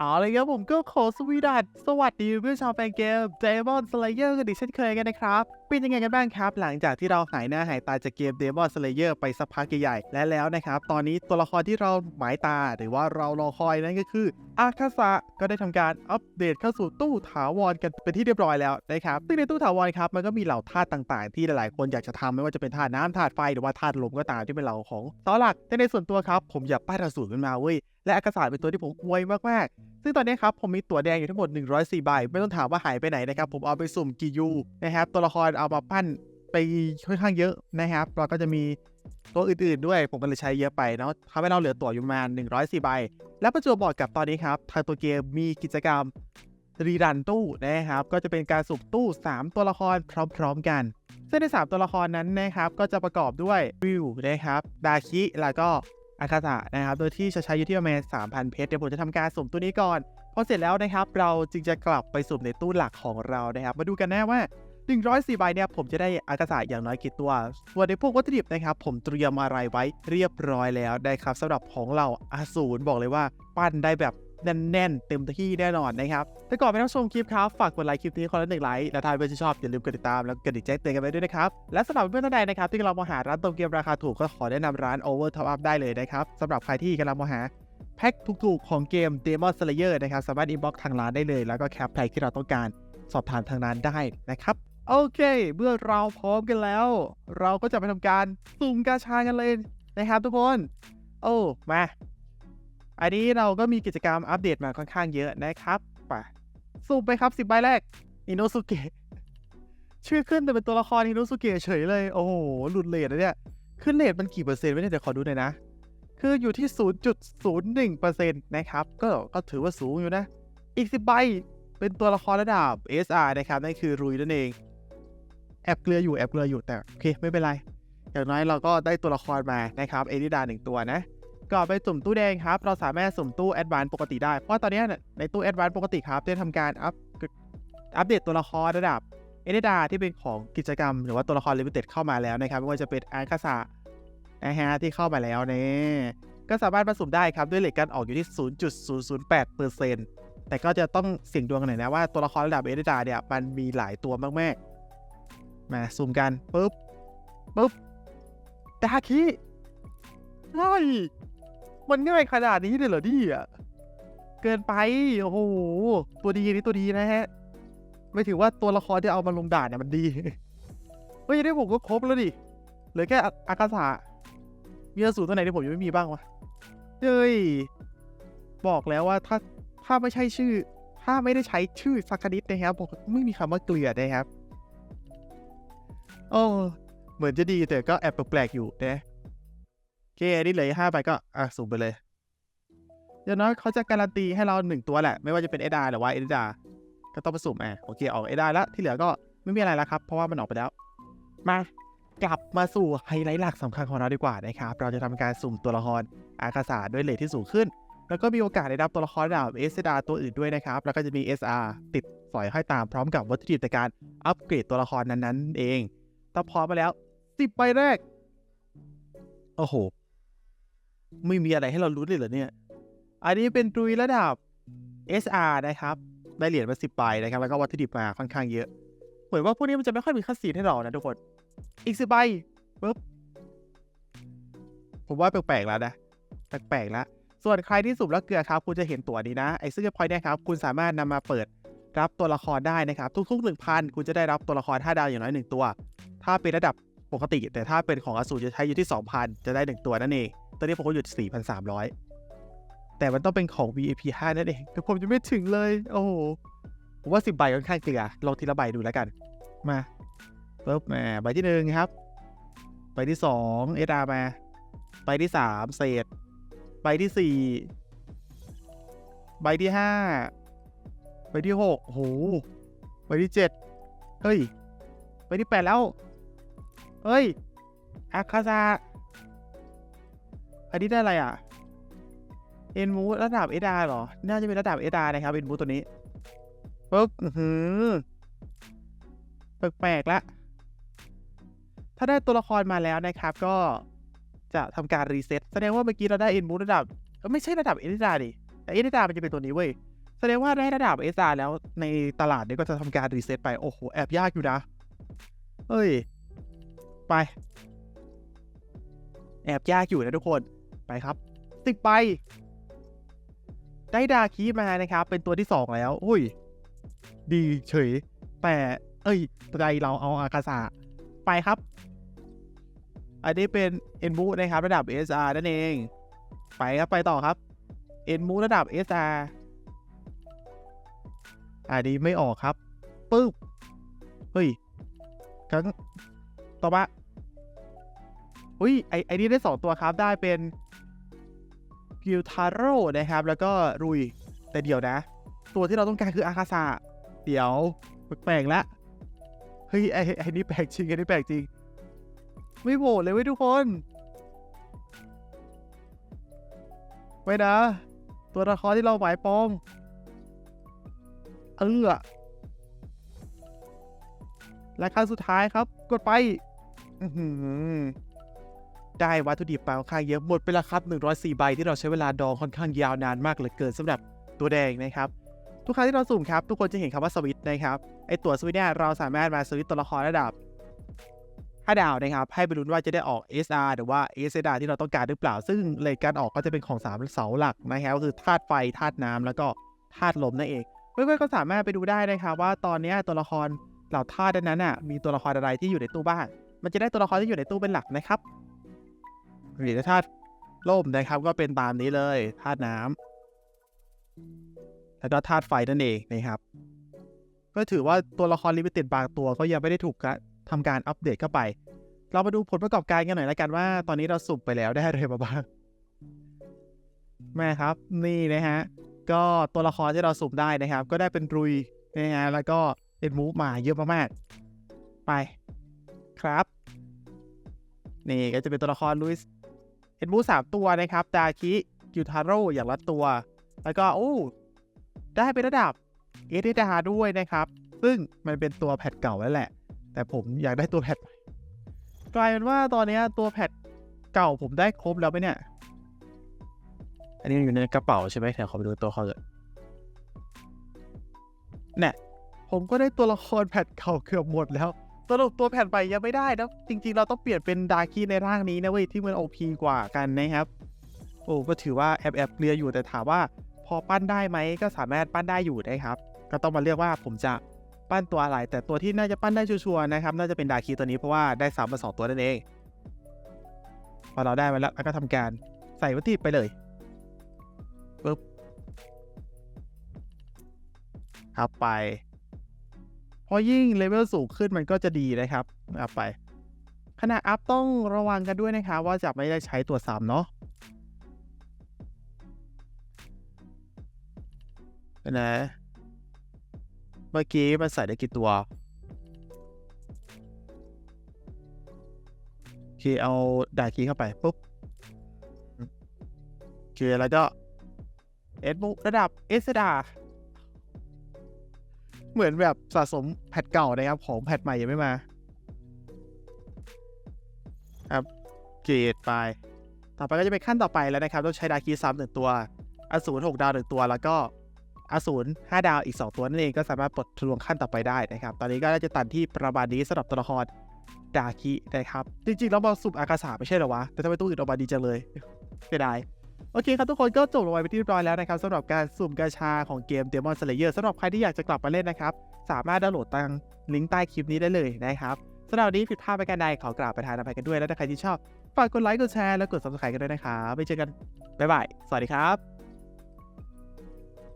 เอาเลยครับผมก็ขอสวีดัสสวัสดีเพื่อนชาวแฟนเกม Demon Slayer กันอีกเช่นเคยกันนะครับ เป็นยังไงกันบ้างครับ หลังจากที่เราหายหน้าหายตาจากเกม Demon Slayer ไปสักพักใหญ่ๆและแล้วนะครับ ตอนนี้ตัวละครที่เราหมายตาหรือว่าเรารอคอยนั่นก็คือ อาคาสะก็ได้ทำการอัปเดตเข้าสู่ตู้ถาวรกันเป็นที่เรียบร้อยแล้วนะครับซึ่งในตู้ถาวรครับมันก็มีเหล่าธาตุต่างๆ ที่หลายๆคนอยากจะทำไม่ว่าจะเป็นธาตุน้ำธาตุไฟหรือว่าธาตุลมก็ตามที่เป็นเหล่าของเสาหลักแต่ในส่วนตัวครับผมอยากป้ายระสูตรขึ้นมาเว้ยและอากาศเป็นตัวที่ผมอวยมากๆ ซึ่งตอนนี้ครับผมมีตั๋วแดงอยู่ทั้งหมด 104 ใบ ไม่ต้องถามว่าหายไปไหนนะครับ ผมเอาไปสุ่มกี่ยูนะครับ ตัวละครเอามาปั้นไปค่อนข้างเยอะนะครับ เราก็จะมีตัวอื่นๆ ด้วยผมก็เลยใช้เยอะไปเนาะทำให้เราเหลือตั๋วอยู่ประมาณ104 ใบ และประจวบเหมาะกับตอนนี้ครับ ทางตัวเกมมีกิจกรรมรีรันตู้นะครับ ก็จะเป็นการสุ่มตู้ 3 ตัวละครพร้อมๆกัน ซึ่งใน 3 ตัวละครนั้นนะครับ ก็จะประกอบด้วยวิวนะครับ ดาคิ แล้วก็ อาคาศะนะครับ โดยที่จะใช้อยู่ที่ประมาณ3,000 เพชร เดี๋ยวผมจะทำการสุ่มตัวนี้ก่อน พอเสร็จแล้วนะครับ เราจึงจะกลับไปสุ่มในตู้หลักของเรานะครับ มาดูกันแน่ว่า104ใบเนี่ยผมจะได้อากาศะอย่างน้อยกี่ตัว ส่วนในพวกวัตถุดิบนะครับ ผมเตรียมอะไรไว้เรียบร้อยแล้วนะครับสำหรับของเราอาสูรบอกเลยว่าปั้นได้แบบ แน่นๆ เต็มที่แน่นอนนะครับแต่ก่อนไปรับชมคลิปครับ ฝากกดไลค์คลิปนี้คนละหนึ่งไลค์และถ้าเพื่อนที่ชอบอย่าลืมกดติดตามแล้วกดดิ่งแจ้งเตือนกันไว้ด้วยนะครับ และสำหรับเพื่อนท่านใดนะครับที่กำลังมองหาร้านเติมเกมราคาถูกก็ขอแนะนำร้าน Over Top Up ได้เลยนะครับสำหรับใครที่กำลังมองหาแพ็คถูกๆของเกม Demon Slayer นะครับสามารถอินบ็อกทางร้านได้เลย แล้วก็แคปแพ็คที่เราต้องการสอบถามทางร้านได้นะครับโอเค เมื่อเราพร้อมกันแล้ว เราก็จะไปทำการสุ่มกาชากันเลยนะครับทุกคน โอ้มา อันนี้เราก็มีกิจกรรมอัปเดตมาค่อนข้างเยอะนะครับไปสุ่มไปครับ10ใบแรกอินโนสุเกะชื่อขึ้นแต่เป็นตัวละครอินโนสุเกะเฉยเลย โอ้โห หลุดเลทนะเนี่ย ขึ้นเลทมันกี่เปอร์เซ็นต์ไม่ได้เดี๋ยวขอดูหน่อยนะ คืออยู่ที่ 0.01%นะครับ ก็ก็ถือว่าสูงอยู่นะ อีก10ใบเป็นตัวละครระดับ SR นะครับนั่นคือรุยนั่นเอง แอบเกลืออยู่แอบเกลืออยู่แต่โอเคไม่เป็นไร อย่างน้อยเราก็ได้ตัวละครมานะครับเอริดาหนึ่งตัวนะ ก่อนไปสุ่มตู้แดงครับ เราสามารถสุ่มตู้แอดวานปกติได้ เพราะตอนนี้ในตู้แอดวานปกติครับได้ทำการอัปอัปเดตตัวละครระดับเอริดาที่เป็นของกิจกรรม หรือว่าตัวละครลิมิเต็ดเข้ามาแล้วนะครับไม่ว่าจะเป็นอาคาสะนะฮะที่เข้ามาแล้วเนี่ยก็สามารถมาสุ่มได้ครับด้วยเลทการออกอยู่ที่ 0.008%แต่ก็จะต้องเสี่ยงดวงกันหน่อยนะว่าตัวละครระดับเอเดดาเนี่ยมันมีหลายตัวมากๆ มาสุ่มกันปุ๊บปุ๊บดาคิเฮ้ย มันง่ายขนาดนี้เลยเหรอนี่อะเกินไป โอ้โห ตัวดีนี่ตัวดีนะฮะ ไม่ถือว่าตัวละครที่เอามาลงด่านเนี่ยมันดี เฮ้ยได้ผมก็ครบแล้วดิเหลือแค่อาอากาศะมีอสูรตัวไหนที่ผมยังไม่มีบ้างวะเฮ้ย บอกแล้วว่าถ้าถ้าไม่ใช่ชื่อ ถ้าไม่ได้ใช้ชื่อสักนิดนะครับผมไม่มีคำว่าเกลือนะครับโอ้เหมือนจะดีแต่ก็แอบแปลกๆอยู่นะ เคอันนี้เหลือห้าใบก็อะสุ่มไปเลยอย่างน้อยเขาจะการันตีให้เราหนึ่งตัวแหละ ไม่ว่าจะเป็นเอดาหรือว่าเอดาก็ต้องไปสุ่มอะโอเคออกเอดาแล้วที่เหลือก็ไม่มีอะไรแล้วครับ เพราะว่ามันออกไปแล้ว มากลับมาสู่ไฮไลท์หลักสำคัญของเราดีกว่านะครับ เราจะทำการสุ่มตัวละครอาคาสาด้วยเลทที่สูงขึ้น แล้วก็มีโอกาสได้รับตัวละครดับเอสดาตัวอื่นด้วยนะครับ แล้วก็จะมี SR ติดสอยห้อยตามพร้อมกับวัตถุดิบในการอัปเกรดตัวละครนั้นๆ เองถ้าพร้อมมาแล้ว 10ใบแรก โอ้โห ไม่มีอะไรให้เรารู้เลยเหรอเนี่ย อันนี้เป็นตุยระดับ SR นะครับ ได้เหรียญมา10ใบนะครับ แล้วก็วัตถุดิบมาค่อนข้างเยอะ เหมือนว่าพวกนี้มันจะไม่ค่อยมีคัสีให้เรานะทุกคน อีกสิบใบปุ๊บ ผมว่าแปลกๆแล้วนะ แปลกๆแล้ว ส่วนใครที่สุ่มแล้วเกลือครับคุณจะเห็นตัวนี้นะ ไอ้ซึ่งพอยต์เนี่ยครับ คุณสามารถนำมาเปิดรับตัวละครได้นะครับ ทุกๆหนึ่งพันคุณจะได้รับตัวละคร5ดาวอย่างน้อยหนึ่งตัว ถ้าเป็นระดับปกติ แต่ถ้าเป็นของอสูรจะใช้อยู่ที่ 2,000 จะได้หนึ่งตัวนั่นเอง ตัวนี้ผมก็อยู่ที่4,300 แต่มันต้องเป็นของ VIP 5 นั่นเอง แต่ผมจะไม่ถึงเลย โอ้โห ผมว่า 10 ใบค่อนข้างเกลือลองทีละใบดูแล้วกัน มาปุ๊บมาใบที่หนึ่งครับ ใบที่สองเอดามา ใบที่สามเศษ ใบที่สี่ใบที่ห้าใบที่หกโอ้โหใบที่เจ็ดเฮ้ย ใบที่แปดแล้ว เฮ้ยอาคาซา อันนี้ได้อะไรอะเอ็นมูระดับเอดาเหรอ น่าจะเป็นระดับเอดานะครับเอ็นมูตัวนี้ปุ๊บหือแปลกๆละ ถ้าได้ตัวละครมาแล้วนะครับ ก็จะทำการรีเซ็ตแสดงว่าเมื่อกี้เราได้เอินบูระดับ ไม่ใช่ระดับเอลิดาดิแต่เอสดามันจะเป็นตัวนี้เว้ยแสดงว่าได้ระดับ SR แล้วในตลาดเนี่ยก็จะทำการรีเซ็ตไปโอ้โหแอบยากอยู่นะเฮ้ย ไป แอบยากอยู่นะทุกคน ไปครับติดไปได้ดาคีมานะครับ เป็นตัวที่2แล้วอุ้ย ดีเฉย แต่เอ้ยใจเราเอาอากาศะไปครับ อันนี้เป็นเอ็นบูนะครับ ระดับ SR นั่นเอง ไปครับไปต่อครับเอ็นมูระดับ SR อันนี้ไม่ออกครับปึ๊บเฮ้ยครั้งต่อมาอุ้ยไอไอนี้ได้สองตัวครับได้เป็น กิลทาโร่นะครับ แล้วก็รุยแต่เดี๋ยวนะ ตัวที่เราต้องการคืออาคาซาเดี๋ยวแปลกๆแล้วเฮ้ยไอไอนี่แปลกจริงไอนี่แปลกจริง ไม่โหวตเลยเว้ยทุกคนไม่นะ ตัวละครที่เราหมายปองเออและครั้งสุดท้ายครับ กดไป อื ได้วัตถุดิบไปค่อนข้างเยอะหมดไปแล้วครับ 104 ใบที่เราใช้เวลาดองค่อนข้างยาวนานมากเหลือเกินสำหรับตัวแดงนะครับทุกครั้งที่เราสุ่มครับทุกคนจะเห็นคำว่าสวิตนะครับไอตัวสวิตเนี่ยเราสามารถมาสวิตตัวละครระดับ5ดาวนะครับให้ไปลุ้นว่าจะได้ออก SR หรือว่า SR ที่เราต้องการหรือเปล่า ซึ่งเลทการออกก็จะเป็นของ3เสาหลักนะครับก็คือธาตุไฟธาตุน้ำแล้วก็ธาตุลมนั่นเองเพื่อนๆก็สามารถไปดูได้นะครับว่าตอนนี้ตัวละครเหล่าธาตุนั้นน่ะมีตัวละครอะไรที่อยู่ในตู้บ้างมันจะได้ตัวละครที่อยู่ในตู้เป็นหลักนะครับ หรือธาตุลมนะครับก็เป็นตามนี้เลยธาตุน้ำแล้วก็ธาตุไฟนั่นเองนะครับ ก็ถือว่าตัวละครลิมิเต็ดบางตัวก็ยังไม่ได้ถูกกะทำการอัปเดตเข้าไป เรามาดูผลประกอบการกันหน่อยละกันว่า ตอนนี้เราสุ่มไปแล้วได้อะไรมาบ้างแม่ครับนี่นะฮะก็ตัวละครที่เราสุ่มได้นะครับ ก็ได้เป็นรุยนะฮะแล้วก็เป็นมูฟมาเยอะมากๆไปครับ นี่ก็จะเป็นตัวละครลุยส์ เอ็นมูสามตัวนะครับ ดาคิกิวทาโร่อย่างละตัว แล้วก็โอ้ได้เป็นระดับเอเดดาด้วยนะครับ ซึ่งมันเป็นตัวแพทเก่าแล้วแหละ แต่ผมอยากได้ตัวแพทใหม่กลายเป็นว่าตอนนี้ตัวแพทเก่าผมได้ครบแล้วไหมเนี่ย อันนี้มันอยู่ในกระเป๋าใช่ไหมแถวขอไปดูตัวเขาเลยเนี่ยผมก็ได้ตัวละครแผ่นเก่าเกือบหมดแล้ว สรุปตัวแผ่นใหม่ยังไม่ได้นะจริง ๆ เราต้องเปลี่ยนเป็นดาร์คีในร่างนี้นะเว้ยที่มันโอพีกว่ากันนะครับ โอ้ก็ถือว่าแอบแอบเกลียอยู่แต่ถามว่าพอปั้นได้ไหมก็สามารถปั้นได้อยู่นะครับ ก็ต้องมาเลือกว่าผมจะปั้นตัวอะไร แต่ตัวที่น่าจะปั้นได้ชัวร์นะครับ น่าจะเป็นดาร์คีตัวนี้เพราะว่าได้สามมาสองตัวนั่นเองพอเราได้มาแล้วเราก็ทำการใส่วัตถุไปเลยปึ๊บครับไป พอยิ่งเลเวลสูงขึ้นมันก็จะดีนะครับอัพไป ขณะอัพต้องระวังกันด้วยนะครับว่าจะไม่ได้ใช้ตัวซ้ำเนาะนะเมื่อกี้มันใส่ได้กี่ตัวโอเคเอาดาคีเข้าไปปุ๊บโอเคแล้วก็เอสบุระดับเอสดา เหมือนแบบสะสมแพทเก่านะครับ ของแพทใหม่ยังไม่มา ครับ เกรดไป ต่อไปก็จะเป็นขั้นต่อไปแล้วนะครับ ต้องใช้ดาคีซ้ำหนึ่งตัวอสูรหกดาวหนึ่งตัว แล้วก็อสูรห้าดาวอีก 2 ตัวนั่นเองก็สามารถปลดทะลวงขั้นต่อไปได้นะครับ ตอนนี้ก็น่าจะตันที่ประมาณนี้สำหรับตัวละครดาคินะครับ จริงๆเรามาสุ่มอากาศาไม่ใช่เหรอวะ แต่ทำไมตู้อื่นออกมาดีจังเลยเสียดาย โอเคครับทุกคนก็จบลงไปเป็นที่เรียบร้อยแล้วนะครับสำหรับการสุ่มกาชาของเกม Demon Slayer สำหรับใครที่อยากจะกลับมาเล่นนะครับ สามารถดาวน์โหลดตังลิงก์ใต้คลิปนี้ได้เลยนะครับสำหรับวันนี้ผิดพลาดไปกันใดขอกราบประทานอภัยกันด้วย และถ้าใครที่ชอบฝากกดไลค์กดแชร์และกด subscribe กันด้วยนะครับไปเจอกันบ๊ายบายสวัสดีครับ